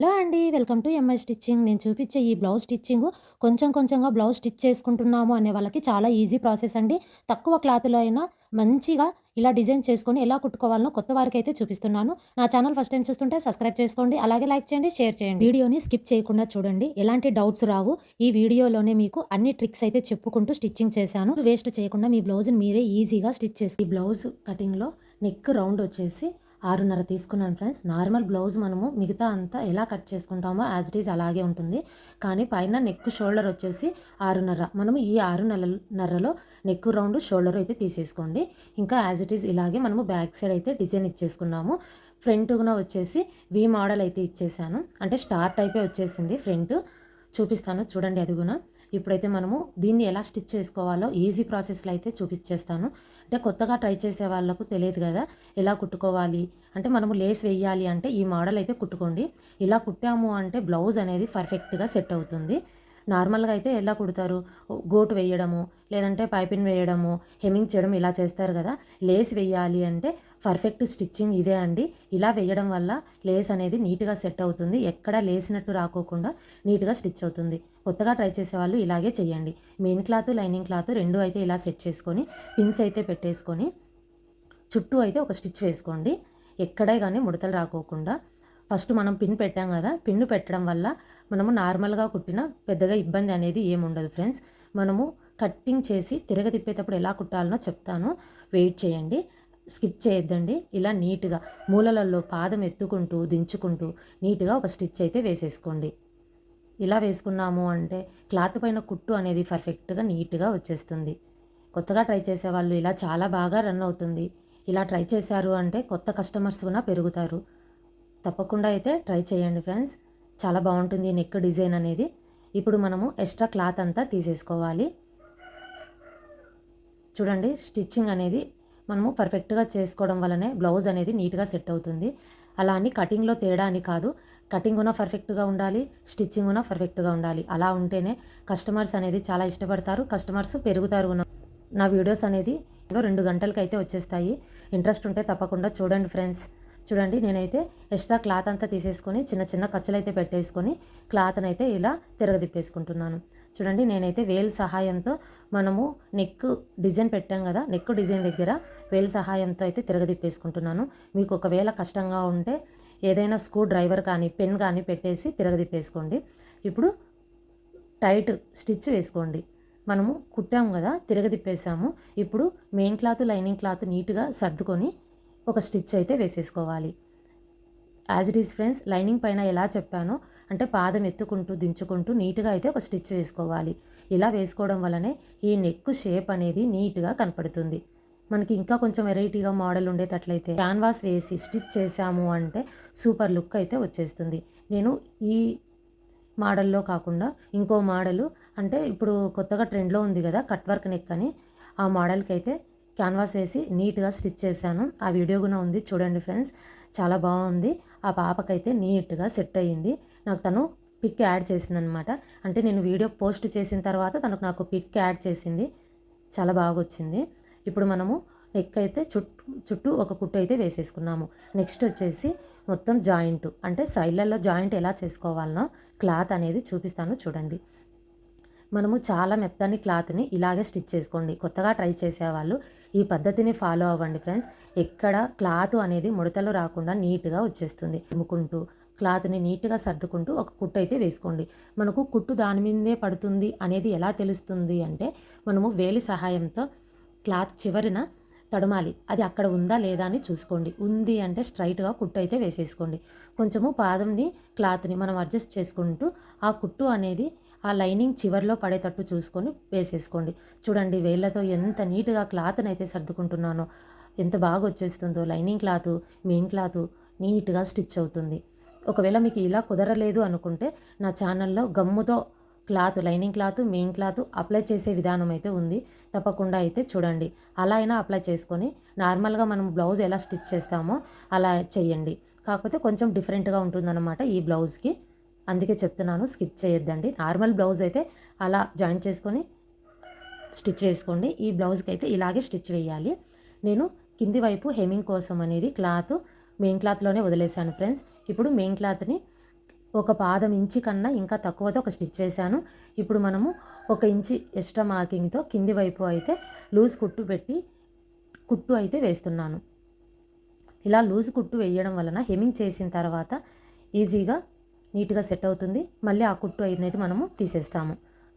Hello అండి. Welcome to MI stitching. నేను చూపించే ఈ బ్లౌజ్ స్టిచ్చింగ్ కొంచెం కొంచెంగా బ్లౌజ్ స్టిచ్ చేసుకుంటున్నాము అనే వాళ్ళకి చాలా ఈజీ ప్రాసెస్ అండి. తక్కువ క్లాత్‌లో అయినా మంచిగా ఇలా డిజైన్ చేసుకొని ఎలా కుట్టుకోవాలనో కొత్త వారికి అయితే చూపిస్తున్నాను. నా ఛానల్ ఫస్ట్ టైం చూస్తుంటే సబ్స్క్రైబ్ చేసుకోండి. అలాగే లైక్ చేయండి, షేర్ చేయండి. వీడియోని స్కిప్ చేయకుండా చూడండి. ఎలాంటి డౌట్స్ రావు. ఈ వీడియోలోనే మీకు అన్ని ట్రిక్స్ అయితే చెప్పుకుంటూ స్టిచ్చింగ్ చేశాను. వేస్ట్ చేయకుండా మీ బ్లౌజ్‌ని మీరే ఈజీగా స్టిచ్ చేసి ఈ బ్లౌజ్ కటింగ్‌లో నెక్ రౌండ్ వచ్చేసి ఆరున్నర తీసుకున్నాను ఫ్రెండ్స్. నార్మల్ బ్లౌజ్ మనము మిగతా అంతా ఎలా కట్ చేసుకుంటామో యాజ్ ఇట్ ఈజ్ అలాగే ఉంటుంది. కానీ పైన నెక్ షోల్డర్ వచ్చేసి ఆరున్నర. మనము ఈ ఆరున్నరలో నెక్ రౌండ్ షోల్డర్ అయితే తీసేసుకోండి. ఇంకా యాజ్ ఇట్ ఈజ్ ఇలాగే మనము బ్యాక్ సైడ్ అయితే డిజైన్ ఇచ్చేసుకున్నాము. ఫ్రంట్ కూడా వచ్చేసి వి మోడల్ అయితే ఇచ్చేసాను. అంటే స్టార్ టైపే వచ్చేసింది. ఫ్రంట్ చూపిస్తాను. చూడండి అది కూడా ఇప్పుడైతే మనము దీన్ని ఎలా స్టిచ్ చేసుకోవాలో ఈజీ ప్రాసెస్లో అయితే చూపించేస్తాను. అంటే కొత్తగా ట్రై చేసే వాళ్ళకు తెలియదు కదా ఎలా కుట్టుకోవాలి? అంటే మనము లేస్ వేయాలి అంటే ఈ మోడల్ అయితే కుట్టుకోండి. ఇలా కుట్టాము అంటే బ్లౌజ్ అనేది పర్ఫెక్ట్గా సెట్ అవుతుంది. నార్మల్గా అయితే ఎలా కుడతారు? గోటు వేయడము లేదంటే పైపిన్ వేయడము హెమ్మింగ్ చేయడం ఇలా చేస్తారు కదా. లేస్ వేయాలి అంటే పర్ఫెక్ట్ స్టిచ్చింగ్ ఇదే అండి. ఇలా వేయడం వల్ల లేస్ అనేది నీట్గా సెట్ అవుతుంది. ఎక్కడ లేసినట్టు రాకోకుండా నీట్గా స్టిచ్ అవుతుంది. కొత్తగా ట్రై చేసేవాళ్ళు ఇలాగే చేయండి మెయిన్ క్లాత్ లైనింగ్ క్లాత్ రెండు అయితే ఇలా సెట్ చేసుకొని పిన్స్ అయితే పెట్టేసుకొని చుట్టూ అయితే ఒక స్టిచ్ వేసుకోండి. ఎక్కడే కానీ ముడతలు రాకోకుండా. ఫస్ట్ మనం పిన్ పెట్టాం కదా పిన్ను పెట్టడం వల్ల మనము నార్మల్గా కుట్టిన పెద్దగా ఇబ్బంది అనేది ఏముండదు ఫ్రెండ్స్. మనము కట్టింగ్ చేసి తిరగ తిప్పేటప్పుడు ఎలా కుట్టాలనో చెప్తాను. వెయిట్ చేయండి. స్కిప్ చేయొద్దండి. ఇలా నీట్గా మూలలలో పాదం ఎత్తుకుంటూ దించుకుంటూ నీట్గా ఒక స్టిచ్ అయితే వేసేసుకోండి. ఇలా వేసుకున్నాము అంటే క్లాత్ పైన కుట్టు అనేది పర్ఫెక్ట్గా నీట్గా వచ్చేస్తుంది. కొత్తగా ట్రై చేసే వాళ్ళు ఇలా చాలా బాగా రన్ అవుతుంది. ఇలా ట్రై చేశారు అంటే కొత్త కస్టమర్స్ కూడా పెరుగుతారు. తప్పకుండా అయితే ట్రై చేయండి ఫ్రెండ్స్. చాలా బాగుంటుంది నెక్ డిజైన్ అనేది. ఇప్పుడు మనము ఎక్స్ట్రా క్లాత్ అంతా తీసేసుకోవాలి. చూడండి స్టిచ్చింగ్ అనేది మనము పర్ఫెక్ట్గా చేసుకోవడం వల్లనే బ్లౌజ్ అనేది నీట్గా సెట్ అవుతుంది. అలా అని కటింగ్లో తేడా అని కాదు. కటింగ్ ఉన్న పర్ఫెక్ట్గా ఉండాలి స్టిచ్చింగ్ ఉన్న పర్ఫెక్ట్గా ఉండాలి. అలా ఉంటేనే కస్టమర్స్ అనేది చాలా ఇష్టపడతారు కస్టమర్స్ పెరుగుతారు. నా వీడియోస్ అనేది రెండు గంటలకి అయితే వచ్చేస్తాయి. ఇంట్రెస్ట్ ఉంటే తప్పకుండా చూడండి ఫ్రెండ్స్. చూడండి నేనైతే ఎక్స్ట్రా క్లాత్ అంతా తీసేసుకొని చిన్న చిన్న ఖర్చులు అయితే పెట్టేసుకొని క్లాత్ని అయితే ఇలా తిరగదిప్పేసుకుంటున్నాను. చూడండి నేనైతే వేల్ సహాయంతో మనము నెక్ డిజైన్ పెట్టాం కదా నెక్ డిజైన్ దగ్గర వేల్ సహాయంతో అయితే తిరగదిప్పేసుకుంటున్నాను. మీకు ఒకవేళ కష్టంగా ఉంటే ఏదైనా స్క్రూ డ్రైవర్ కానీ పెన్ కానీ పెట్టేసి తిరగదిప్పేసుకోండి ఇప్పుడు టైట్ స్టిచ్ వేసుకోండి. మనము కుట్టాము కదా తిరగదిప్పేసాము ఇప్పుడు మెయిన్ క్లాత్ లైనింగ్ క్లాత్ నీట్గా సర్దుకొని ఒక స్టిచ్ అయితే వేసేసుకోవాలి. As it is friends lining పైన ఎలా చెప్పానో అంటే పాదం ఎత్తుకుంటూ దించుకుంటూ నీట్గా అయితే ఒక స్టిచ్ వేసుకోవాలి. ఇలా వేసుకోవడం వల్లనే ఈ నెక్ షేప్ అనేది నీట్గా కనపడుతుంది. మనకి ఇంకా కొంచెం వెరైటీగా మోడల్ ఉండేటట్లయితే క్యాన్వాస్ వేసి స్టిచ్ చేసాము అంటే సూపర్ లుక్ అయితే వచ్చేస్తుంది. నేను ఈ మోడల్లో కాకుండా ఇంకో మోడలు అంటే ఇప్పుడు కొత్తగా ట్రెండ్లో ఉంది కదా కట్ వర్క్ నెక్ అని ఆ మోడల్కి అయితే క్యాన్వాస్ వేసి నీట్గా స్టిచ్ చేశాను. ఆ వీడియో కూడా ఉంది చూడండి ఫ్రెండ్స్. చాలా బాగుంది. ఆ పాపకైతే నీట్గా సెట్ అయ్యింది నాకు తను పిక్ యాడ్ చేసిందనమాట అంటే నేను వీడియో పోస్ట్ చేసిన తర్వాత తనకు నాకు పిక్ యాడ్ చేసింది. చాలా బాగా వచ్చింది ఇప్పుడు మనము నెక్ అయితే చుట్టూ చుట్టూ ఒక కుట్టు అయితే వేసేసుకున్నాము. నెక్స్ట్ వచ్చేసి మొత్తం జాయింట్ అంటే సైడ్లలో జాయింట్ ఎలా చేసుకోవాలనో క్లాత్ అనేది చూపిస్తాను చూడండి. మనము చాలా మెత్తని క్లాత్ని ఇలాగే స్టిచ్ చేసుకోండి. కొత్తగా ట్రై చేసేవాళ్ళు ఈ పద్ధతిని ఫాలో అవ్వండి ఫ్రెండ్స్. ఎక్కడ క్లాత్ అనేది ముడతలు రాకుండా నీట్గా వచ్చేస్తుంది. అమ్ముకుంటూ క్లాత్ని నీట్గా సర్దుకుంటూ ఒక కుట్టు అయితే వేసుకోండి. మనకు కుట్టు దాని మీదే పడుతుంది అనేది ఎలా తెలుస్తుంది అంటే మనము వేలి సహాయంతో క్లాత్ చివరిన తడమాలి. అది అక్కడ ఉందా లేదా అని చూసుకోండి. ఉంది అంటే స్ట్రైట్గా కుట్టు అయితే వేసేసుకోండి. కొంచెము పాదంని క్లాత్ని మనం అడ్జస్ట్ చేసుకుంటూ ఆ కుట్టు అనేది ఆ లైనింగ్ చివరిలో పడేటట్టు చూసుకొని వేసేసుకోండి. చూడండి వేళ్ళతో ఎంత నీట్గా క్లాత్ని అయితే సర్దుకుంటున్నానో ఎంత బాగా వచ్చేస్తుందో. లైనింగ్ క్లాత్ మెయిన్ క్లాత్ నీట్గా స్టిచ్ అవుతుంది. ఒకవేళ మీకు ఇలా కుదరలేదు అనుకుంటే నా ఛానల్లో గమ్ముతో cloth lining cloth main cloth apply చేసే విధానం అయితే ఉంది. తప్పకుండా అయితే చూడండి. అలా అయినా అప్లై చేసుకొని నార్మల్గా మనం బ్లౌజ్ ఎలా స్టిచ్ చేస్తామో అలా చేయండి. కాకపోతే కొంచెం డిఫరెంట్గా ఉంటుందన్నమాట ఈ బ్లౌజ్కి. అందుకే చెప్తున్నాను స్కిప్ చేయొద్దండి. నార్మల్ బ్లౌజ్ అయితే అలా జాయింట్ చేసుకొని స్టిచ్ వేసుకోండి ఈ బ్లౌజ్కి అయితే ఇలాగే స్టిచ్ వేయాలి. నేను కింది వైపు హెమింగ్ కోసం అనేది క్లాత్ మెయిన్ క్లాత్లోనే వదిలేసాను ఫ్రెండ్స్. ఇప్పుడు మెయిన్ క్లాత్ని ఒక పాదం ఇంచి కన్నా ఇంకా తక్కువతో ఒక స్టిచ్ వేశాను. ఇప్పుడు మనము ఒక ఇంచి ఎక్స్ట్రా మార్కింగ్తో కింది వైపు అయితే లూజ్ కుట్టు పెట్టి కుట్టు అయితే వేస్తున్నాను. ఇలా లూజ్ కుట్టు వేయడం వలన హెమింగ్ చేసిన తర్వాత ఈజీగా నీట్గా సెట్ అవుతుంది. మళ్ళీ ఆ కుట్టు అనేది మనము తీసేస్తాము.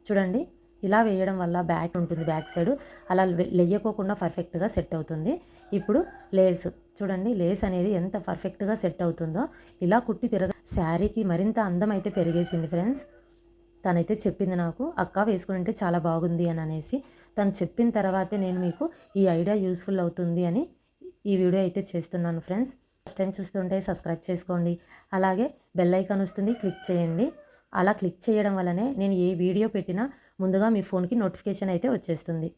చూడండి ఇలా వేయడం వల్ల బ్యాక్ ఉంటుంది బ్యాక్ సైడ్. అలా లెయ్యకోకుండా పర్ఫెక్ట్గా సెట్ అవుతుంది. ఇప్పుడు లేస్. చూడండి లేస్ అనేది ఎంత పర్ఫెక్ట్గా సెట్ అవుతుందో. ఇలా కుట్టి తిరగ శారీకి మరింత అందం అయితే పెరిగేసింది ఫ్రెండ్స్. తనైతే చెప్పింది నాకు అక్క వేసుకుంటే చాలా బాగుంది అని అనేసి. తను చెప్పిన తర్వాతే నేను మీకు ఈ ఐడియా యూస్ఫుల్ అవుతుంది అని ఈ వీడియో అయితే చేస్తున్నాను ఫ్రెండ్స్. ఫస్ట్ టైం చూస్తుంటే సబ్స్క్రైబ్ చేసుకోండి. అలాగే బెల్ ఐకాన్ వస్తుంది క్లిక్ చేయండి. అలా క్లిక్ చేయడం వల్లనే నేను ఏ వీడియో పెట్టినా ముందుగా మీ ఫోన్కి నోటిఫికేషన్ అయితే వచ్చేస్తుంది.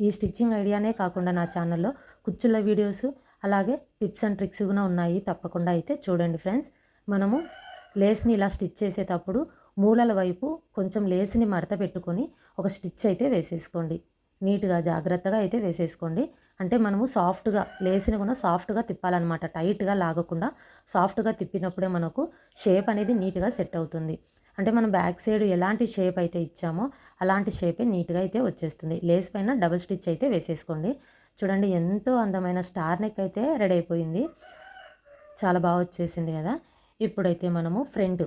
ఈ స్టిచ్చింగ్ ఐడియానే కాకుండా నా ఛానల్లో కుచ్చుల వీడియోస్ అలాగే టిప్స్ అండ్ ట్రిక్స్ కూడా ఉన్నాయి. తప్పకుండా అయితే చూడండి ఫ్రెండ్స్. మనము లేస్ని ఇలా స్టిచ్ చేసేటప్పుడు మూలల వైపు కొంచెం లేస్ని మడత పెట్టుకొని ఒక స్టిచ్ అయితే వేసేసుకోండి. నీట్గా జాగ్రత్తగా అయితే వేసేసుకోండి. అంటే మనము సాఫ్ట్గా లేస్ని కూడా సాఫ్ట్గా తిప్పాలన్నమాట. టైట్గా లాగకుండా సాఫ్ట్గా తిప్పినప్పుడే మనకు షేప్ అనేది నీట్గా సెట్ అవుతుంది. అంటే మనం బ్యాక్ సైడ్ ఎలాంటి షేప్ అయితే ఇచ్చామో అలాంటి షేపే నీట్గా అయితే వచ్చేస్తుంది. లేస్ పైన డబుల్ స్టిచ్ అయితే వేసేసుకోండి. చూడండి ఎంతో అందమైన స్టార్ నెక్ అయితే రెడీ అయిపోయింది. చాలా బాగా వచ్చేసింది కదా. ఇప్పుడైతే మనము ఫ్రంట్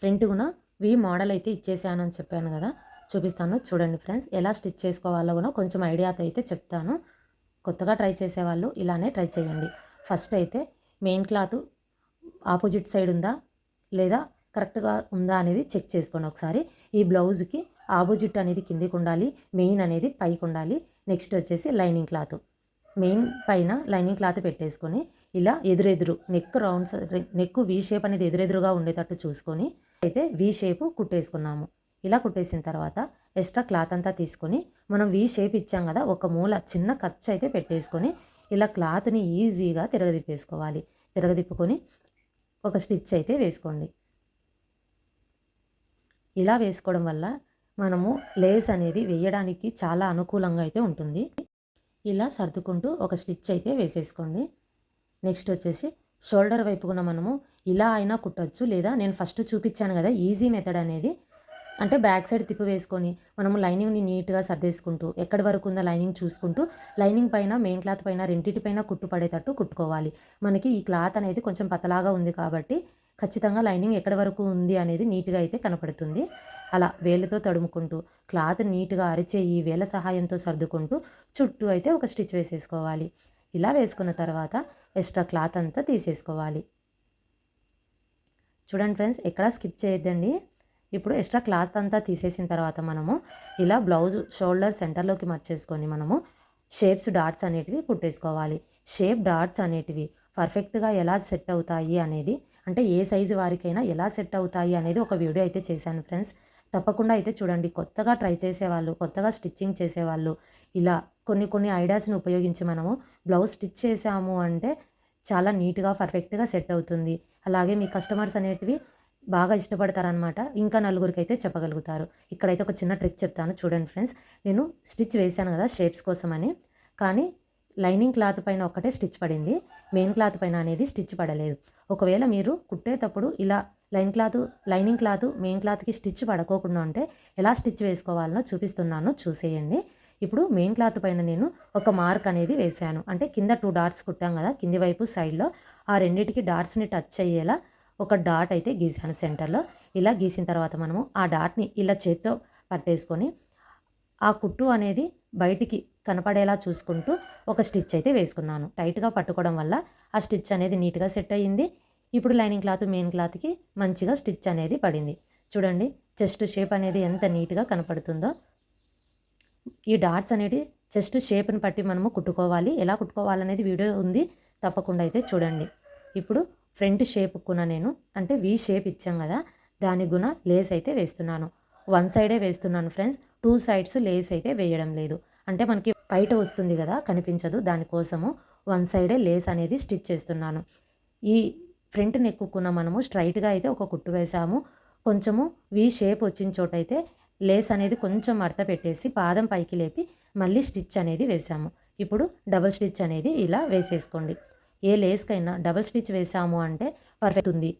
ఫ్రంట్ కూడా వి మోడల్ అయితే ఇచ్చేసాను అని చెప్పాను కదా. చూపిస్తాను. చూడండి ఫ్రెండ్స్ ఎలా స్టిచ్ చేసుకోవాలో కూడా కొంచెం ఐడియాతో అయితే చెప్తాను. కొత్తగా ట్రై చేసేవాళ్ళు ఇలానే ట్రై చేయండి. ఫస్ట్ అయితే మెయిన్ క్లాత్ ఆపోజిట్ సైడ్ ఉందా లేదా కరెక్ట్గా ఉందా అనేది చెక్ చేసుకోండి ఒకసారి. ఈ బ్లౌజ్కి ఆపోజిట్ అనేది కిందికి ఉండాలి మెయిన్ అనేది పైకి ఉండాలి. నెక్స్ట్ వచ్చేసి లైనింగ్ క్లాత్. మెయిన్ పైన లైనింగ్ క్లాత్ పెట్టేసుకొని ఇలా ఎదురెదురు neck rounds neck V shape అనేది ఎదురెదురుగా ఉండేటట్టు చూసుకొని అయితే వీ షేప్ కుట్టేసుకున్నాము. ఇలా కుట్టేసిన తర్వాత ఎక్స్ట్రా క్లాత్ అంతా తీసుకొని మనం వీ షేప్ ఇచ్చాం కదా ఒక మూల చిన్న ఖర్చు అయితే పెట్టేసుకొని ఇలా క్లాత్ని ఈజీగా తిరగదిప్పేసుకోవాలి. తిరగదిప్పుకొని ఒక స్టిచ్ అయితే వేసుకోండి. ఇలా వేసుకోవడం వల్ల మనము లేస్ అనేది వేయడానికి చాలా అనుకూలంగా అయితే ఉంటుంది. ఇలా సర్దుకుంటూ ఒక స్టిచ్ అయితే వేసేసుకోండి. నెక్స్ట్ వచ్చేసి షోల్డర్ వైపున మనము ఇలా అయినా కుట్టచ్చు లేదా నేను ఫస్ట్ చూపించాను కదా ఈజీ మెథడ్ అనేది. అంటే బ్యాక్ సైడ్ తిప్పి వేసుకొని మనము లైనింగ్ని నీట్గా సర్దేసుకుంటూ ఎక్కడి వరకు ఉందో లైనింగ్ చూసుకుంటూ లైనింగ్ పైన మెయిన్ క్లాత్ పైన రెండింటి పైన కుట్టు పడేటట్టు కుట్టుకోవాలి. మనకి ఈ క్లాత్ అనేది కొంచెం పతలాగా ఉంది కాబట్టి ఖచ్చితంగా లైనింగ్ ఎక్కడి వరకు ఉంది అనేది నీట్గా అయితే కనపడుతుంది. అలా వేళ్ళతో తడుముకుంటూ క్లాత్ నీట్గా అరిచేయి వేల సహాయంతో సర్దుకుంటూ చుట్టూ అయితే ఒక స్టిచ్ వేసేసుకోవాలి. ఇలా వేసుకున్న తర్వాత ఎక్స్ట్రా క్లాత్ అంతా తీసేసుకోవాలి. చూడండి ఫ్రెండ్స్ ఎక్కడా స్కిప్ చేయొద్దండి. ఇప్పుడు ఎక్స్ట్రా క్లాత్ అంతా తీసేసిన తర్వాత మనము ఇలా బ్లౌజ్ షోల్డర్ సెంటర్లోకి మర్చేసుకొని మనము షేప్స్ డాట్స్ అనేటివి కుట్టేసుకోవాలి. షేప్ డాట్స్ అనేటివి పర్ఫెక్ట్గా ఎలా సెట్ అవుతాయి అనేది అంటే ఏ సైజు వారికైనా ఎలా సెట్ అవుతాయి అనేది ఒక వీడియో అయితే చేశాను ఫ్రెండ్స్. తప్పకుండా అయితే చూడండి. కొత్తగా ట్రై చేసేవాళ్ళు కొత్తగా స్టిచ్చింగ్ చేసేవాళ్ళు ఇలా కొన్ని కొన్ని ఐడియాస్ని ఉపయోగించి మనము బ్లౌజ్ స్టిచ్ చేసాము అంటే చాలా నీట్గా పర్ఫెక్ట్గా సెట్ అవుతుంది. అలాగే మీ కస్టమర్స్ అనేటివి బాగా ఇష్టపడతారనమాట ఇంకా నలుగురికి అయితే చెప్పగలుగుతారు. ఇక్కడైతే ఒక చిన్న ట్రిక్ చెప్తాను చూడండి ఫ్రెండ్స్. నేను స్టిచ్ వేశాను కదా షేప్స్ కోసమని. కానీ లైనింగ్ క్లాత్ పైన ఒకటే స్టిచ్ పడింది. మెయిన్ క్లాత్ పైన అనేది స్టిచ్ పడలేదు. ఒకవేళ మీరు కుట్టేటప్పుడు ఇలా line cloth lining cloth main క్లాత్కి స్టిచ్ పడకోకుండా ఉంటే ఎలా స్టిచ్ వేసుకోవాలనో చూపిస్తున్నాను. చూసేయండి. ఇప్పుడు మెయిన్ క్లాత్ పైన నేను ఒక మార్క్ అనేది వేశాను. అంటే కింద టూ డాట్స్ కుట్టాం కదా కింది వైపు సైడ్లో ఆ రెండింటికి డాట్స్ని టచ్ అయ్యేలా ఒక డాట్ అయితే గీసాను సెంటర్లో. ఇలా గీసిన తర్వాత మనము ఆ డాట్ని ఇలా చేత్తో పట్టేసుకొని ఆ కుట్టు అనేది బయటికి కనపడేలా చూసుకుంటూ ఒక స్టిచ్ అయితే వేసుకున్నాను. టైట్గా పట్టుకోవడం వల్ల ఆ స్టిచ్ అనేది నీట్గా సెట్ అయ్యింది. ఇప్పుడు లైనింగ్ క్లాత్ మెయిన్ క్లాత్కి మంచిగా స్టిచ్ అనేది పడింది. చూడండి చెస్ట్ షేప్ అనేది ఎంత నీట్గా కనపడుతుందో. ఈ డాట్స్ అనేది చెస్ట్ షేప్ని పట్టి మనము కుట్టుకోవాలి. ఎలా కుట్టుకోవాలనేది వీడియో ఉంది. తప్పకుండా అయితే చూడండి. ఇప్పుడు ఫ్రంట్ షేప్ కున నేను అంటే వి షేప్ ఇచ్చాం కదా దాని గుణ లేస్ అయితే వేస్తున్నాను. వన్ సైడే వేస్తున్నాను ఫ్రెండ్స్. టూ సైడ్స్ లేస్ అయితే వేయడం లేదు. అంటే మనకి బయట వస్తుంది కదా కనిపించదు. దానికోసము వన్ సైడే లేస్ అనేది స్టిచ్ చేస్తున్నాను. ఈ ఫ్రంట్ నెక్కుకున్న మనము స్ట్రైట్గా అయితే ఒక కుట్టు వేసాము. కొంచెము వి షేప్ వచ్చిన చోట అయితే లేస్ అనేది కొంచెం మడత పెట్టేసి పాదం పైకి లేపి మళ్ళీ స్టిచ్ అనేది వేసాము. ఇప్పుడు డబల్ స్టిచ్ అనేది ఇలా వేసేసుకోండి. ఏ లేస్కైనా డబల్ స్టిచ్ వేసాము అంటే పర్ఫెక్ట్ ఉంది.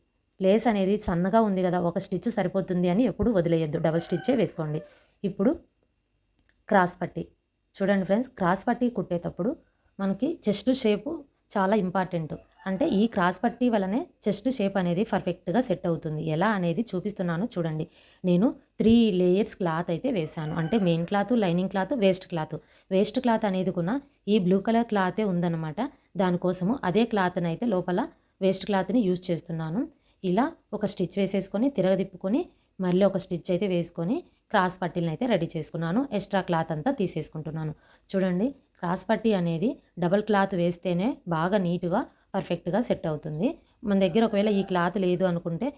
లేస్ అనేది సన్నగా ఉంది కదా ఒక స్టిచ్ సరిపోతుంది అని ఎప్పుడు వదిలేయద్దు. డబల్ స్టిచ్చే వేసుకోండి. ఇప్పుడు క్రాస్ పట్టి. చూడండి ఫ్రెండ్స్ క్రాస్ పట్టి కుట్టేటప్పుడు మనకి చెస్ట్ షేపు చాలా ఇంపార్టెంట్. అంటే ఈ క్రాస్ పట్టి వలనే చెస్ట్ షేప్ అనేది పర్ఫెక్ట్గా సెట్ అవుతుంది. ఎలా అనేది చూపిస్తున్నాను చూడండి. నేను త్రీ లేయర్స్ క్లాత్ అయితే వేశాను. అంటే main cloth lining cloth waste cloth. Waste cloth అనేది కూడా ఈ బ్లూ కలర్ క్లాతే ఉందన్నమాట. దానికోసము అదే క్లాత్ని అయితే లోపల వేస్ట్ క్లాత్ని యూజ్ చేస్తున్నాను. ఇలా ఒక స్టిచ్ వేసేసుకొని తిరగదిప్పుకొని మళ్ళీ ఒక స్టిచ్ అయితే వేసుకొని క్రాస్ పట్టీలను అయితే రెడీ చేసుకున్నాను. ఎక్స్ట్రా క్లాత్ అంతా తీసేసుకుంటున్నాను. చూడండి క్రాస్ పట్టీ అనేది డబల్ క్లాత్ వేస్తేనే బాగా నీట్గా పర్ఫెక్ట్గా సెట్ అవుతుంది. మన దగ్గర ఒకవేళ ఈ క్లాత్ లేదు అనుకుంటే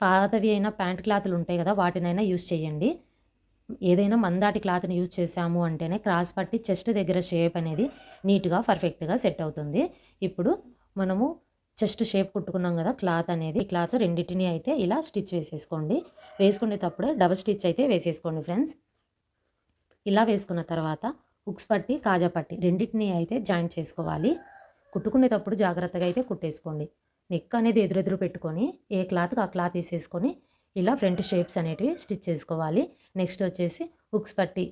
పాతవి అయినా ప్యాంట్ క్లాత్లు ఉంటాయి కదా వాటినైనా యూజ్ చేయండి. ఏదైనా మందాటి క్లాత్ని యూజ్ చేసాము అంటేనే క్రాస్ పట్టి చెస్ట్ దగ్గర షేప్ అనేది నీట్గా పర్ఫెక్ట్గా సెట్ అవుతుంది. ఇప్పుడు మనము చెస్ట్ షేప్ కుట్టుకున్నాం కదా క్లాత్ అనేది. క్లాత్ రెండింటిని అయితే ఇలా స్టిచ్ వేసేసుకోండి. వేసుకునేటప్పుడే డబల్ స్టిచ్ అయితే వేసేసుకోండి ఫ్రెండ్స్. ఇలా వేసుకున్న తర్వాత ఉక్స్ పట్టి కాజా పట్టి రెండింటిని అయితే జాయింట్ చేసుకోవాలి. కుట్టుకునేటప్పుడు జాగ్రత్తగా అయితే కుట్టేసుకోండి. నెక్ అనేది ఎదురెదురు పెట్టుకొని ఏ క్లాత్కి ఆ క్లాత్ తీసేసుకొని ఇలా ఫ్రంట్ షేప్స్ అనేటివి స్టిచ్ చేసుకోవాలి. నెక్స్ట్ వచ్చేసి ఉక్స్ పట్టి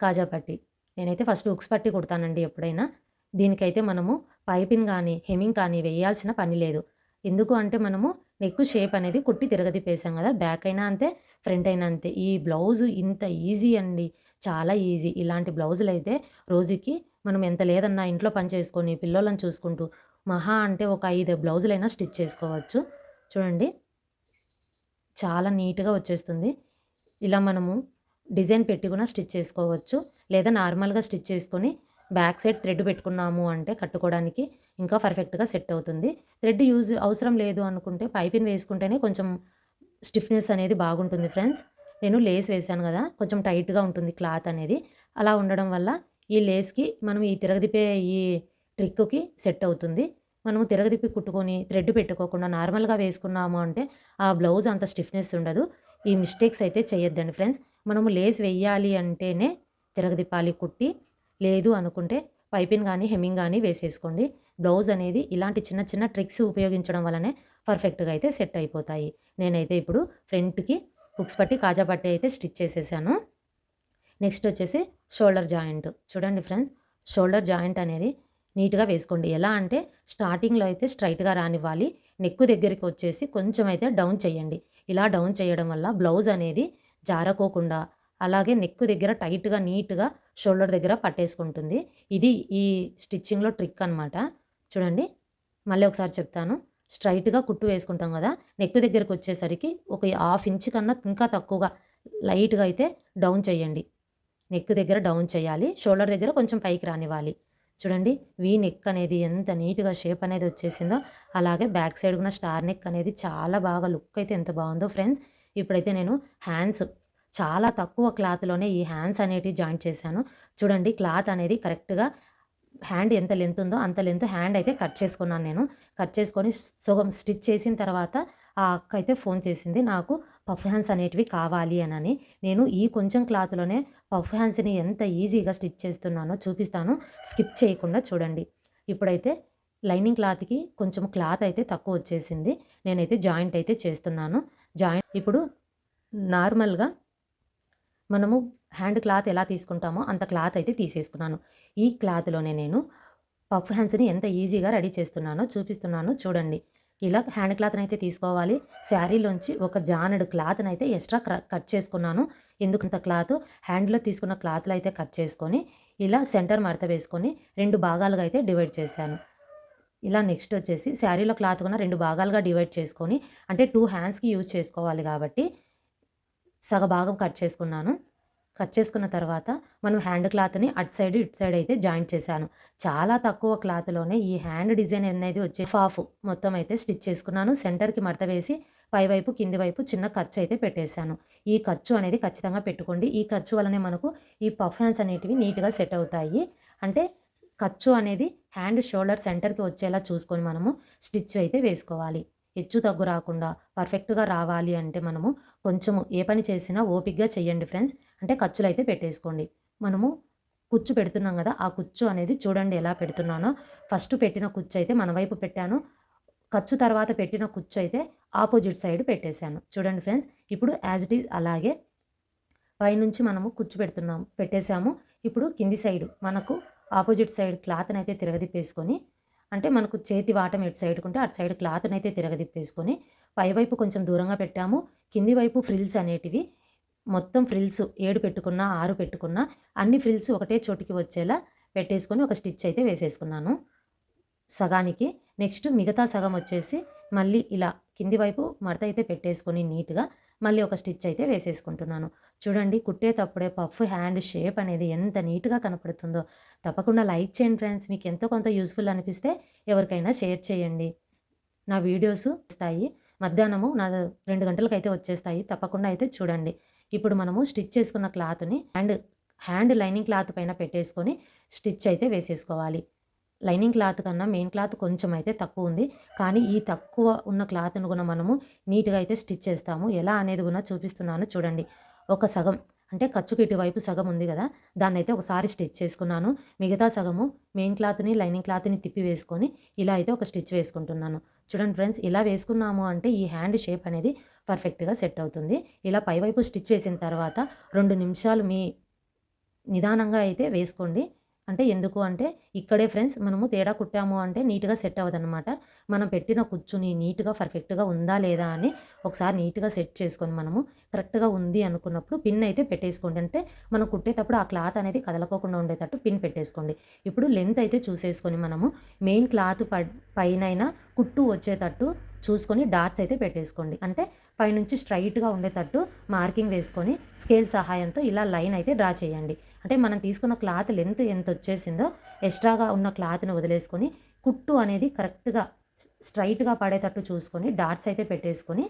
కాజా పట్టి. నేనైతే ఫస్ట్ ఉక్స్ పట్టి కుడతానండి ఎప్పుడైనా. దీనికైతే మనము పైపింగ్ కానీ హెమింగ్ కానీ వేయాల్సిన పని లేదు. ఎందుకు అంటే మనము నెక్ షేప్ అనేది కుట్టి తిరగదిపేసాం కదా బ్యాక్ అయినా అంతే ఫ్రంట్ అయినా అంతే. ఈ బ్లౌజ్ ఇంత ఈజీ అండి చాలా ఈజీ. ఇలాంటి బ్లౌజులు అయితే రోజుకి మనం ఎంత లేదన్నా ఇంట్లో పని చేసుకొని పిల్లలను చూసుకుంటూ మహా అంటే ఒక ఐదు బ్లౌజులైనా స్టిచ్ చేసుకోవచ్చు. చూడండి. చాలా నీట్గా వచ్చేస్తుంది. ఇలా మనము డిజైన్ పెట్టి కూడా స్టిచ్ చేసుకోవచ్చు. లేదా నార్మల్గా స్టిచ్ చేసుకొని బ్యాక్ సైడ్ థ్రెడ్ పెట్టుకున్నాము అంటే కట్టుకోవడానికి ఇంకా పర్ఫెక్ట్గా సెట్ అవుతుంది. థ్రెడ్ యూజ్ అవసరం లేదు అనుకుంటే పైపింగ్ వేసుకుంటేనే కొంచెం స్టిఫ్నెస్ అనేది బాగుంటుంది ఫ్రెండ్స్. నేను లేస్ వేసాను కదా కొంచెం టైట్గా ఉంటుంది క్లాత్ అనేది. అలా ఉండడం వల్ల ఈ లేస్కి మనం ఈ తిరగదిపే ఈ ట్రిక్కి సెట్ అవుతుంది. మనము తిరగదిప్పి కుట్టుకొని థ్రెడ్ పెట్టుకోకుండా నార్మల్గా వేసుకున్నాము అంటే ఆ బ్లౌజ్ అంత స్టిఫ్నెస్ ఉండదు. ఈ మిస్టేక్స్ అయితే చేయొద్దండి ఫ్రెండ్స్. మనము లేస్ వేయాలి అంటేనే తిరగదిప్పాలి కుట్టి లేదు అనుకుంటే పైపింగ్ కానీ హెమ్మింగ్ కానీ వేసేసుకోండి. బ్లౌజ్ అనేది ఇలాంటి చిన్న చిన్న ట్రిక్స్ ఉపయోగించడం వల్లనే పర్ఫెక్ట్గా అయితే సెట్ అయిపోతాయి. నేనైతే ఇప్పుడు ఫ్రంట్కి హుక్స్ పట్టి కాజా పట్టి అయితే స్టిచ్ చేసేసాను. నెక్స్ట్ వచ్చేసి షోల్డర్ జాయింట్. చూడండి ఫ్రెండ్స్ షోల్డర్ జాయింట్ అనేది నీట్గా వేసుకోండి. ఎలా అంటే స్టార్టింగ్లో అయితే స్ట్రైట్గా రానివ్వాలి. నెక్కు దగ్గరికి వచ్చేసి కొంచెం అయితే డౌన్ చేయండి. ఇలా డౌన్ చేయడం వల్ల బ్లౌజ్ అనేది జారకోకుండా అలాగే నెక్ దగ్గర టైట్గా నీట్గా షోల్డర్ దగ్గర పట్టేసుకుంటుంది. ఇది ఈ స్టిచ్చింగ్లో ట్రిక్ అనమాట చూడండి. మళ్ళీ ఒకసారి చెప్తాను. స్ట్రైట్గా కుట్టు వేసుకుంటాం కదా! నెక్ దగ్గరకు వచ్చేసరికి ఒక హాఫ్ ఇంచ్ కన్నా ఇంకా తక్కువగా లైట్గా అయితే డౌన్ చేయండి. నెక్ దగ్గర డౌన్ చేయాలి. షోల్డర్ దగ్గర కొంచెం పైకి రానివ్వాలి. చూడండి. వీ నెక్ అనేది ఎంత నీట్గా షేప్ అనేది వచ్చేసిందో అలాగే బ్యాక్ సైడ్ కూడా స్టార్ నెక్ అనేది చాలా బాగా లుక్ అయితే ఎంత బాగుందో ఫ్రెండ్స్. ఇప్పుడైతే నేను హ్యాండ్స్ చాలా తక్కువ క్లాత్లోనే ఈ హ్యాండ్స్ అనేటివి జాయింట్ చేశాను. చూడండి క్లాత్ అనేది కరెక్ట్గా హ్యాండ్ ఎంత లెంత్ ఉందో అంత లెంత్ హ్యాండ్ అయితే కట్ చేసుకున్నాను నేను. కట్ చేసుకొని సుగం స్టిచ్ చేసిన తర్వాత ఆ అక్క అయితే ఫోన్ చేసింది నాకు పఫ్ హ్యాండ్స్ అనేటివి కావాలి అని నేను ఈ కొంచెం క్లాత్లోనే పఫ్ హ్యాండ్స్ని ఎంత ఈజీగా స్టిచ్ చేస్తున్నానో చూపిస్తాను. స్కిప్ చేయకుండా చూడండి. ఇప్పుడైతే లైనింగ్ క్లాత్కి కొంచెం క్లాత్ అయితే తక్కువ వచ్చేసింది. నేనైతే జాయింట్ అయితే చేస్తున్నాను. జాయింట్ ఇప్పుడు నార్మల్గా మనము హ్యాండ్ క్లాత్ ఎలా తీసుకుంటామో అంత క్లాత్ అయితే తీసేసుకున్నాను. ఈ క్లాత్లోనే నేను పఫ్ హ్యాండ్స్ని ఎంత ఈజీగా రెడీ చేస్తున్నానో చూపిస్తున్నాను. చూడండి. ఇలా హ్యాండ్ క్లాత్ని అయితే తీసుకోవాలి. శారీలోంచి ఒక జానడు క్లాత్ని అయితే ఎక్స్ట్రా కట్ చేసుకున్నాను. ఎందుకంత క్లాత్? హ్యాండ్లో తీసుకున్న క్లాత్లు అయితే కట్ చేసుకొని ఇలా సెంటర్ మడత వేసుకొని రెండు భాగాలుగా అయితే డివైడ్ చేశాను. ఇలా నెక్స్ట్ వచ్చేసి శారీలో క్లాత్ కూడా రెండు భాగాలుగా డివైడ్ చేసుకొని అంటే టూ హ్యాండ్స్కి యూజ్ చేసుకోవాలి కాబట్టి సగభాగం కట్ చేసుకున్నాను. కట్ చేసుకున్న తర్వాత మనం హ్యాండ్ క్లాత్ని అటు సైడ్ ఇటు సైడ్ అయితే జాయింట్ చేశాను. చాలా తక్కువ క్లాత్లోనే ఈ హ్యాండ్ డిజైన్ అనేది వచ్చే హాఫ్ మొత్తం అయితే స్టిచ్ చేసుకున్నాను. సెంటర్కి మడత వేసి పైవైపు కింది వైపు చిన్న ఖర్చు అయితే పెట్టేశాను. ఈ ఖర్చు అనేది ఖచ్చితంగా పెట్టుకోండి. ఈ ఖర్చు వల్లనే మనకు ఈ పఫ్ హ్యాండ్స్ అనేటివి నీట్గా సెట్ అవుతాయి. అంటే ఖర్చు అనేది హ్యాండ్ షోల్డర్ సెంటర్కి వచ్చేలా చూసుకొని మనము స్టిచ్ అయితే వేసుకోవాలి. హెచ్చు తగ్గు రాకుండా పర్ఫెక్ట్గా రావాలి అంటే మనము కొంచెము ఏ పని చేసినా ఓపిక్గా చేయండి ఫ్రెండ్స్. అంటే ఖర్చులు అయితే పెట్టేసుకోండి. మనము కుచ్చు పెడుతున్నాం కదా ఆ కుచ్చు అనేది చూడండి ఎలా పెడుతున్నానో. ఫస్ట్ పెట్టిన కుచ్చు అయితే మన వైపు పెట్టాను. ఖర్చు తర్వాత పెట్టిన కుచ్చు అయితే ఆపోజిట్ సైడ్ పెట్టేశాను. చూడండి ఫ్రెండ్స్ ఇప్పుడు యాజ్ ఇట్ ఈజ్ అలాగే పైనుంచి మనము కుచ్చు పెడుతున్నాము పెట్టేశాము. ఇప్పుడు కింది సైడ్ మనకు ఆపోజిట్ సైడ్ క్లాత్ని అయితే తిరగదిప్పేసుకొని అంటే మనకు చేతి వాటం ఎటు సైడ్ ఉంటే అటు సైడ్ క్లాత్ని అయితే తిరగదిప్పేసుకొని పైవైపు కొంచెం దూరంగా పెట్టాము. కింది వైపు ఫ్రిల్స్ అనేటివి మొత్తం ఫ్రిల్స్ ఏడు పెట్టుకున్నా ఆరు పెట్టుకున్నా అన్ని ఫ్రిల్స్ ఒకటే చోటికి వచ్చేలా పెట్టేసుకొని ఒక స్టిచ్ అయితే వేసేసుకున్నాను. సగానికి నెక్స్ట్ మిగతా సగం వచ్చేసి మళ్ళీ ఇలా కింది వైపు మడత అయితే పెట్టేసుకొని నీట్గా మళ్ళీ ఒక స్టిచ్ అయితే వేసేసుకుంటున్నాను. చూడండి కుట్టేటప్పుడే పఫ్ హ్యాండ్ షేప్ అనేది ఎంత నీట్గా కనపడుతుందో. తప్పకుండా లైక్ చేయండి ఫ్రెండ్స్. మీకు ఎంతో కొంత యూస్ఫుల్ అనిపిస్తే ఎవరికైనా షేర్ చేయండి. నా వీడియోస్ వస్తాయి. మధ్యాహ్నము నా రెండు గంటలకు అయితే వచ్చేస్తాయి. తప్పకుండా అయితే చూడండి. ఇప్పుడు మనము స్టిచ్ చేసుకున్న క్లాత్ని హ్యాండ్ హ్యాండ్ లైనింగ్ క్లాత్ పైన పెట్టేసుకొని స్టిచ్ అయితే వేసేసుకోవాలి. లైనింగ్ క్లాత్ కన్నా మెయిన్ క్లాత్ కొంచెం అయితే తక్కువ ఉంది. కానీ ఈ తక్కువ ఉన్న క్లాత్ను కూడా మనము నీట్గా అయితే స్టిచ్ చేస్తాము. ఎలా అనేది కూడా చూపిస్తున్నాను చూడండి. ఒక సగం అంటే ఖర్చుకి ఇటువైపు సగం ఉంది కదా దాన్ని అయితే ఒకసారి స్టిచ్ చేసుకున్నాను. మిగతా సగము మెయిన్ క్లాత్ని లైనింగ్ క్లాత్ని తిప్పి వేసుకొని ఇలా అయితే ఒక స్టిచ్ వేసుకుంటున్నాను. చూడండి ఫ్రెండ్స్ ఇలా వేసుకున్నాము అంటే ఈ హ్యాండ్ షేప్ అనేది పర్ఫెక్ట్గా సెట్ అవుతుంది. ఇలా పైవైపు స్టిచ్ వేసిన తర్వాత రెండు నిమిషాలు మీ నిదానంగా అయితే వేసుకోండి. అంటే ఎందుకు అంటే ఇక్కడే ఫ్రెండ్స్ మనము తేడా కుట్టాము అంటే నీట్గా సెట్ అవ్వదన్నమాట. మనం పెట్టిన కుచ్చుని నీట్గా పర్ఫెక్ట్గా ఉందా లేదా అని ఒకసారి నీట్గా సెట్ చేసుకొని మనము కరెక్ట్గా ఉంది అనుకున్నప్పుడు పిన్ అయితే పెట్టేసుకోండి. అంటే మనం కుట్టేటప్పుడు ఆ క్లాత్ అనేది కదలకోకుండా ఉండేటట్టు పిన్ పెట్టేసుకోండి. ఇప్పుడు లెంత్ అయితే చూసేసుకొని మనము మెయిన్ క్లాత్ పైన కుట్టు వచ్చేటట్టు చూసుకొని డాట్స్ అయితే పెట్టేసుకోండి. అంటే పైనుంచి స్ట్రైట్గా ఉండేటట్టు మార్కింగ్ వేసుకొని స్కేల్ సహాయంతో ఇలా లైన్ అయితే డ్రా చేయండి. అంటే మనం తీసుకున్న క్లాత్ లెంత్ ఎంత వచ్చేసిందో ఎక్స్ట్రాగా ఉన్న క్లాత్ని వదిలేసుకొని కుట్టు అనేది కరెక్ట్గా స్ట్రైట్గా పడేటట్టు చూసుకొని డాట్స్ అయితే పెట్టేసుకొని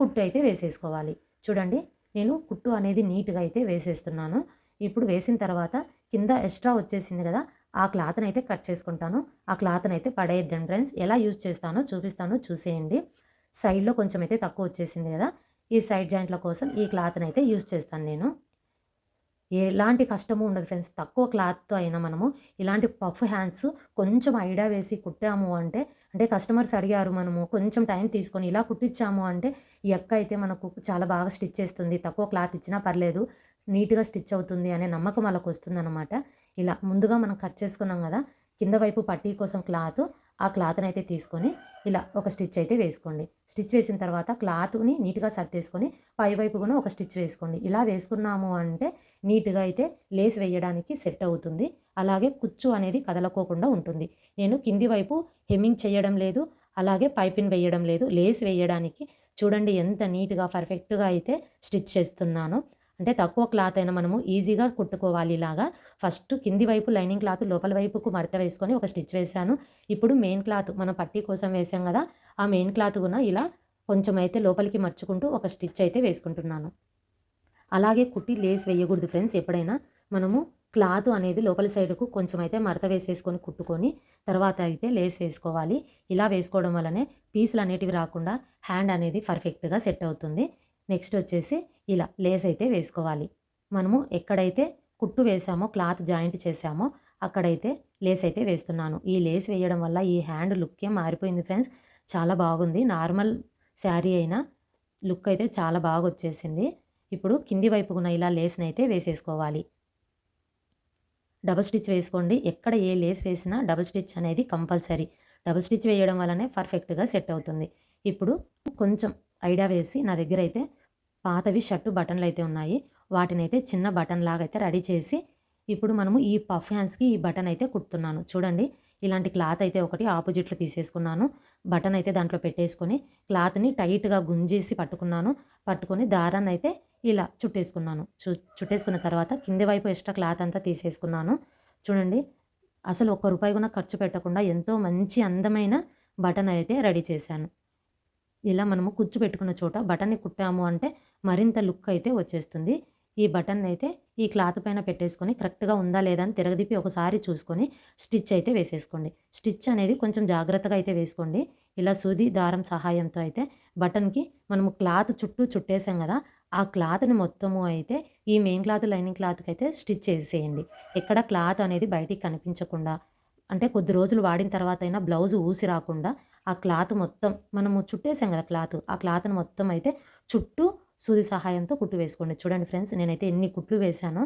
కుట్టు అయితే వేసేసుకోవాలి. చూడండి నేను కుట్టు అనేది నీట్గా అయితే వేసేస్తున్నాను. ఇప్పుడు వేసిన తర్వాత కింద ఎక్స్ట్రా వచ్చేసింది కదా ఆ క్లాత్ని అయితే కట్ చేసుకుంటాను. ఆ క్లాత్ని అయితే పడేద్దాం ఫ్రెండ్స్. ఎలా యూజ్ చేస్తానో చూపిస్తానో చూసేయండి. సైడ్లో కొంచెం అయితే తక్కువ వచ్చేసింది కదా ఈ సైడ్ జాయింట్ల కోసం ఈ క్లాత్ని అయితే యూజ్ చేస్తాను నేను. ఎలాంటి కష్టము ఉండదు ఫ్రెండ్స్. తక్కువ క్లాత్తో అయినా మనము ఇలాంటి పఫ్ హ్యాండ్స్ కొంచెం ఐడియా వేసి కుట్టాము అంటే అంటే కస్టమర్స్ అడిగారు మనము కొంచెం టైం తీసుకొని ఇలా కుట్టించాము అంటే ఈ అక్క అయితే మనకు చాలా బాగా స్టిచ్ చేస్తుంది. తక్కువ క్లాత్ ఇచ్చినా పర్లేదు నీట్గా స్టిచ్ అవుతుంది అనే నమ్మకం వాళ్ళకు వస్తుందన్నమాట. ఇలా ముందుగా మనం కట్ చేసుకున్నాం కదా కింద వైపు పట్టీ కోసం క్లాత్ ఆ క్లాత్ని అయితే తీసుకొని ఇలా ఒక స్టిచ్ అయితే వేసుకోండి. స్టిచ్ వేసిన తర్వాత క్లాత్ని నీట్గా సర్దేసుకొని పై వైపు కూడా ఒక స్టిచ్ వేసుకోండి. ఇలా వేసుకున్నాము అంటే నీట్గా అయితే లేస్ వేయడానికి సెట్ అవుతుంది. అలాగే కుచ్చు అనేది కదలకోకుండా ఉంటుంది. నేను కింది వైపు హెమ్మింగ్ చేయడం లేదు అలాగే పైపిన్ వేయడం లేదు. లేస్ వేయడానికి చూడండి ఎంత నీట్గా పర్ఫెక్ట్గా అయితే స్టిచ్ చేస్తున్నానో. అంటే తక్కువ క్లాత్ అయినా మనము ఈజీగా కుట్టుకోవాలి ఇలాగా ఫస్ట్ కింది వైపు లైనింగ్ క్లాత్ లోపల వైపుకు మడత వేసుకొని ఒక స్టిచ్ వేసాను ఇప్పుడు మెయిన్ క్లాత్ మనం పట్టీ కోసం వేసాం కదా ఆ మెయిన్ క్లాత్ కూడా ఇలా కొంచెం అయితే లోపలికి మర్చుకుంటూ ఒక స్టిచ్ అయితే వేసుకుంటున్నాను. అలాగే కుట్టి లేస్ వేయకూడదు ఫ్రెండ్స్ ఎప్పుడైనా. మనము క్లాత్ అనేది లోపల సైడ్కు కొంచెం అయితే మడత వేసేసుకొని కుట్టుకొని తర్వాత అయితే లేస్ వేసుకోవాలి. ఇలా వేసుకోవడం వల్లనే పీసులు అనేటివి రాకుండా హ్యాండ్ అనేది పర్ఫెక్ట్గా సెట్ అవుతుంది. నెక్స్ట్ వచ్చేసి ఇలా లేస్ అయితే వేసుకోవాలి. మనము ఎక్కడైతే కుట్టు వేసామో క్లాత్ జాయింట్ చేసామో అక్కడైతే లేస్ అయితే వేస్తున్నాను. ఈ లేస్ వేయడం వల్ల ఈ హ్యాండ్ లుక్కే మారిపోయింది ఫ్రెండ్స్. చాలా బాగుంది. నార్మల్ శారీ అయినా లుక్ అయితే చాలా బాగా వచ్చేసింది. ఇప్పుడు కింది వైపుకున్న ఇలా లేస్ని అయితే వేసేసుకోవాలి. డబుల్ స్టిచ్ వేసుకోండి. ఎక్కడ ఏ లేస్ వేసినా డబుల్ స్టిచ్ అనేది కంపల్సరీ. డబుల్ స్టిచ్ వేయడం వల్లనే పర్ఫెక్ట్గా సెట్ అవుతుంది. ఇప్పుడు కొంచెం ఐడియా వేసి నా దగ్గర అయితే పాతవి షర్టు బటన్లు అయితే ఉన్నాయి. వాటిని అయితే చిన్న బటన్ లాగా అయితే రెడీ చేసి ఇప్పుడు మనము ఈ పఫ్ హ్యాండ్స్కి ఈ బటన్ అయితే కుడుతున్నాను. చూడండి ఇలాంటి క్లాత్ అయితే ఒకటి ఆపోజిట్లో తీసేసుకున్నాను. బటన్ అయితే దాంట్లో పెట్టేసుకొని క్లాత్ని టైట్గా గుంజేసి పట్టుకున్నాను. పట్టుకొని దారాన్ని అయితే ఇలా చుట్టేసుకున్నాను. చు చుట్టేసుకున్న తర్వాత కింది వైపు ఎక్స్ట్రా క్లాత్ అంతా తీసేసుకున్నాను. చూడండి అసలు ఒక్క రూపాయి కూడా ఖర్చు పెట్టకుండా ఎంతో మంచి అందమైన బటన్ అయితే రెడీ చేశాను. ఇలా మనము కుచ్చు పెట్టుకున్న చోట బటన్ని కుట్టాము అంటే మరింత లుక్ అయితే వచ్చేస్తుంది. ఈ బటన్ అయితే ఈ క్లాత్ పైన పెట్టేసుకొని కరెక్ట్గా ఉందా లేదా అని తిరగదిపి ఒకసారి చూసుకొని స్టిచ్ అయితే వేసేసుకోండి. స్టిచ్ అనేది కొంచెం జాగ్రత్తగా అయితే వేసుకోండి. ఇలా సూది దారం సహాయంతో అయితే బటన్కి మనము క్లాత్ చుట్టూ చుట్టేసాం కదా ఆ క్లాత్ని మొత్తము అయితే ఈ మెయిన్ క్లాత్ లైనింగ్ క్లాత్కి అయితే స్టిచ్ చేసేయండి. ఎక్కడ క్లాత్ అనేది బయటికి కనిపించకుండా అంటే కొద్ది రోజులు వాడిన తర్వాత అయినా బ్లౌజ్ ఊసి రాకుండా ఆ క్లాత్ మొత్తం మనము చుట్టేసాం కదా క్లాత్ ఆ క్లాత్ని మొత్తం అయితే చుట్టూ సూది సహాయంతో కుట్టు వేసుకోండి. చూడండి ఫ్రెండ్స్ నేనైతే ఎన్ని కుట్లు వేశానో.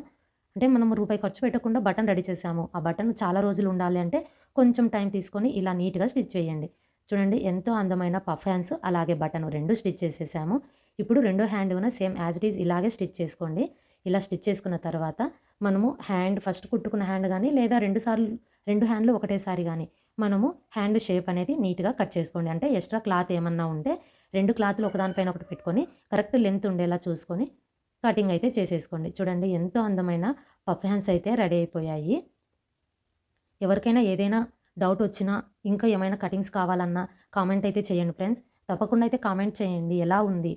అంటే మనం రూపాయి ఖర్చు పెట్టకుండా బటన్ రెడీ చేసాము ఆ బటన్ చాలా రోజులు ఉండాలి అంటే కొంచెం టైం తీసుకొని ఇలా నీట్గా స్టిచ్ చేయండి. చూడండి ఎంతో అందమైన పఫ్ హ్యాండ్స్ అలాగే బటన్ రెండు స్టిచ్ చేసేసాము. ఇప్పుడు రెండో హ్యాండ్ కూడా సేమ్ యాజ్ ఇట్ ఈజ్ ఇలాగే స్టిచ్ చేసుకోండి. ఇలా స్టిచ్ చేసుకున్న తర్వాత మనము హ్యాండ్ ఫస్ట్ కుట్టుకున్న హ్యాండ్ కానీ లేదా రెండు సార్లు రెండు హ్యాండ్లు ఒకటేసారి కానీ మనము హ్యాండ్ షేప్ అనేది నీట్గా కట్ చేసుకోండి. అంటే ఎక్స్ట్రా క్లాత్ ఏమన్నా ఉంటే రెండు క్లాత్లు ఒకదానిపైన ఒకటి పెట్టుకొని కరెక్ట్ లెంత్ ఉండేలా చూసుకొని కటింగ్ అయితే చేసేసుకోండి. చూడండి ఎంతో అందమైన పఫ్ హ్యాండ్స్ అయితే రెడీ అయిపోయాయి. ఎవరికైనా ఏదైనా డౌట్ వచ్చినా ఇంకా ఏమైనా కటింగ్స్ కావాలన్నా కామెంట్ అయితే చేయండి ఫ్రెండ్స్. తప్పకుండా అయితే కామెంట్ చేయండి. ఎలా ఉంది?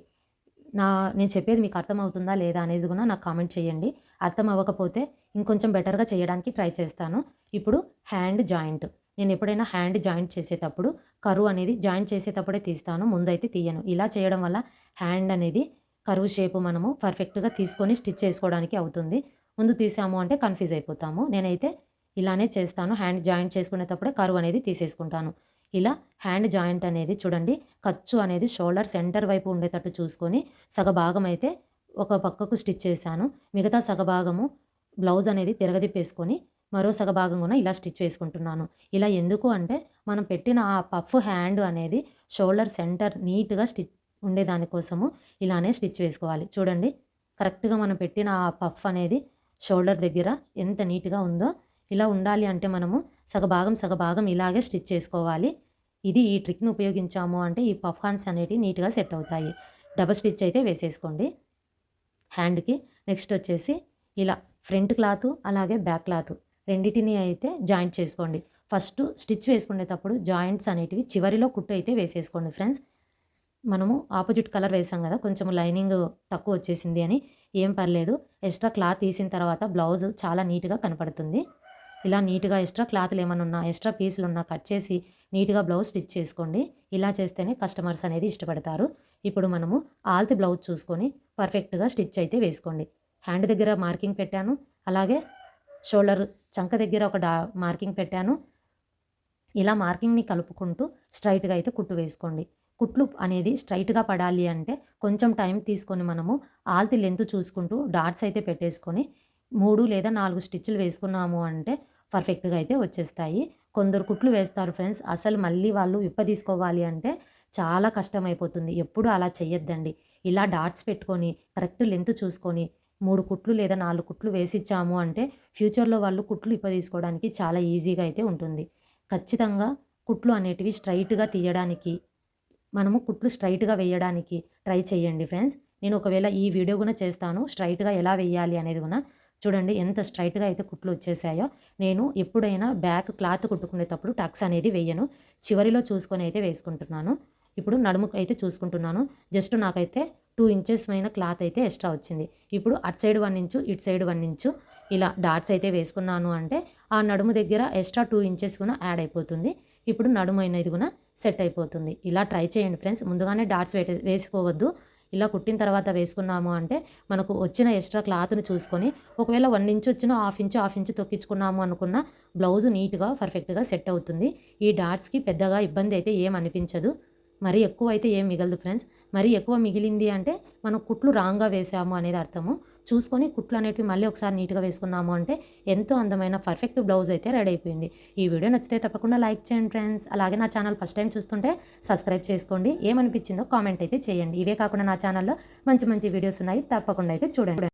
నా నేను చెప్పేది మీకు అర్థమవుతుందా లేదా అనేది కూడా నాకు కామెంట్ చేయండి. అర్థం అవ్వకపోతే ఇంకొంచెం బెటర్గా చేయడానికి ట్రై చేస్తాను. ఇప్పుడు హ్యాండ్ జాయింట్. నేను ఎప్పుడైనా హ్యాండ్ జాయింట్ చేసేటప్పుడు కరువు అనేది జాయింట్ చేసేటప్పుడే తీస్తాను ముందైతే తీయను. ఇలా చేయడం వల్ల హ్యాండ్ అనేది కరువు షేపు మనము పర్ఫెక్ట్గా తీసుకొని స్టిచ్ చేసుకోవడానికి అవుతుంది. ముందు తీసాము అంటే కన్ఫ్యూజ్ అయిపోతాము. నేనైతే ఇలానే చేస్తాను. హ్యాండ్ జాయింట్ చేసుకునేటప్పుడే కరువు అనేది తీసేసుకుంటాను. ఇలా హ్యాండ్ జాయింట్ అనేది చూడండి ఖర్చు అనేది షోల్డర్ సెంటర్ వైపు ఉండేటట్టు చూసుకొని సగభాగం అయితే ఒక పక్కకు స్టిచ్ చేశాను. మిగతా సగభాగము బ్లౌజ్ అనేది తిరగదిప్పేసుకొని మరో సగభాగం కూడా ఇలా స్టిచ్ వేసుకుంటున్నాను. ఇలా ఎందుకు అంటే మనం పెట్టిన ఆ పఫ్ హ్యాండ్ అనేది షోల్డర్ సెంటర్ నీట్గా స్టిచ్ ఉండేదానికోసము ఇలానే స్టిచ్ వేసుకోవాలి. చూడండి కరెక్ట్గా మనం పెట్టిన ఆ పఫ్ అనేది షోల్డర్ దగ్గర ఎంత నీట్గా ఉందో ఇలా ఉండాలి అంటే మనము సగభాగం సగభాగం ఇలాగే స్టిచ్ చేసుకోవాలి. ఇది ఈ ట్రిక్ని ఉపయోగించాము అంటే ఈ పఫ్ అనేవి నీట్గా సెట్ అవుతాయి. డబల్ స్టిచ్ అయితే వేసేసుకోండి. హ్యాండ్కి నెక్స్ట్ వచ్చేసి ఇలా ఫ్రంట్ క్లాత్ అలాగే బ్యాక్ క్లాత్ రెండింటిని అయితే జాయింట్ చేసుకోండి. ఫస్ట్ స్టిచ్ వేసుకునేటప్పుడు జాయింట్స్ అనేటివి చివరిలో కుట్టు అయితే వేసేసుకోండి ఫ్రెండ్స్. మనము ఆపోజిట్ కలర్ వేసాం కదా కొంచెం లైనింగ్ తక్కువ వచ్చేసింది అని ఏం పర్లేదు. ఎక్స్ట్రా క్లాత్ తీసిన తర్వాత బ్లౌజ్ చాలా నీట్గా కనపడుతుంది. ఇలా నీట్గా ఎక్స్ట్రా క్లాత్లు ఏమైనా ఉన్నా ఎక్స్ట్రా పీసులు ఉన్నా కట్ చేసి నీట్గా బ్లౌజ్ స్టిచ్ చేసుకోండి. ఇలా చేస్తేనే కస్టమర్స్ అనేది ఇష్టపడతారు. ఇప్పుడు మనము ఆల్తి బ్లౌజ్ చూసుకొని పర్ఫెక్ట్గా స్టిచ్ అయితే వేసుకోండి. హ్యాండ్ దగ్గర మార్కింగ్ పెట్టాను. అలాగే షోల్డర్ చంక దగ్గర ఒక డా మార్కింగ్ పెట్టాను. ఇలా మార్కింగ్ని కలుపుకుంటూ స్ట్రైట్గా అయితే కుట్టు వేసుకోండి. కుట్లు అనేది స్ట్రైట్గా పడాలి అంటే కొంచెం టైం తీసుకొని మనము ఆల్తి లెంత్ చూసుకుంటూ డాట్స్ అయితే పెట్టేసుకొని మూడు లేదా నాలుగు స్టిచ్లు వేసుకున్నాము అంటే పర్ఫెక్ట్గా అయితే వచ్చేస్తాయి. కొందరు కుట్లు వేస్తారు ఫ్రెండ్స్. అసలు మళ్ళీ వాళ్ళు విప్ప తీసుకోవాలి అంటే చాలా కష్టం అయిపోతుంది ఎప్పుడు అలా చేయొద్దండి ఇలా డాట్స్ పెట్టుకొని కరెక్ట్ లెంత్ చూసుకొని మూడు కుట్లు లేదా నాలుగు కుట్లు వేసిచ్చాము అంటే ఫ్యూచర్లో వాళ్ళు కుట్లు ఇప్ప తీసుకోవడానికి చాలా ఈజీగా అయితే ఉంటుంది. ఖచ్చితంగా కుట్లు అనేటివి స్ట్రైట్గా తీయడానికి మనము కుట్లు స్ట్రైట్గా వేయడానికి ట్రై చేయండి ఫ్రెండ్స్. నేను ఒకవేళ ఈ వీడియో కూడా చేస్తాను. స్ట్రైట్గా ఎలా వేయాలి అనేది కూడా చూడండి ఎంత స్ట్రైట్గా అయితే కుట్లు వచ్చేసాయో. నేను ఎప్పుడైనా బ్యాక్ క్లాత్ కుట్టుకునేటప్పుడు టక్స్ అనేది వేయను. చివరిలో చూసుకొని అయితే వేసుకుంటున్నాను. ఇప్పుడు నడుముకు అయితే చూసుకుంటున్నాను. జస్ట్ నాకైతే టూ ఇంచెస్ పైన క్లాత్ అయితే ఎక్స్ట్రా వచ్చింది. ఇప్పుడు అటు సైడ్ వన్ ఇంచు ఇటు సైడ్ వన్ ఇంచు ఇలా డాట్స్ అయితే వేసుకున్నాను అంటే ఆ నడుము దగ్గర ఎక్స్ట్రా టూ ఇంచెస్ కూడా యాడ్ అయిపోతుంది. ఇప్పుడు నడుము అనేది కూడా సెట్ అయిపోతుంది. ఇలా ట్రై చేయండి ఫ్రెండ్స్. ముందుగానే డాట్స్ వేసుకోవద్దు. ఇలా కుట్టిన తర్వాత వేసుకున్నాము అంటే మనకు వచ్చిన ఎక్స్ట్రా క్లాత్ని చూసుకొని ఒకవేళ వన్ ఇంచ్ వచ్చిన హాఫ్ ఇంచ్ హాఫ్ ఇంచ్ తొక్కించుకున్నాము అనుకున్న బ్లౌజ్ నీట్గా పర్ఫెక్ట్గా సెట్ అవుతుంది. ఈ డాట్స్కి పెద్దగా ఇబ్బంది అయితే ఏం అనిపించదు. మరీ ఎక్కువ అయితే ఏం మిగలదు ఫ్రెండ్స్. మరీ ఎక్కువ మిగిలింది అంటే మనం కుట్లు రాంగ్గా వేసాము అనేది అర్థము. చూసుకొని కుట్లు అనేటివి మళ్ళీ ఒకసారి నీట్గా వేసుకున్నాము అంటే ఎంతో అందమైన పర్ఫెక్ట్ బ్లౌజ్ అయితే రెడీ అయిపోయింది. ఈ వీడియో నచ్చితే తప్పకుండా లైక్ చేయండి ఫ్రెండ్స్. అలాగే నా ఛానల్ ఫస్ట్ టైం చూస్తుంటే సబ్స్క్రైబ్ చేసుకోండి. ఏమనిపించిందో కామెంట్ అయితే చేయండి. ఇవే కాకుండా నా ఛానల్లో మంచి మంచి వీడియోస్ ఉన్నాయి. తప్పకుండా అయితే చూడండి.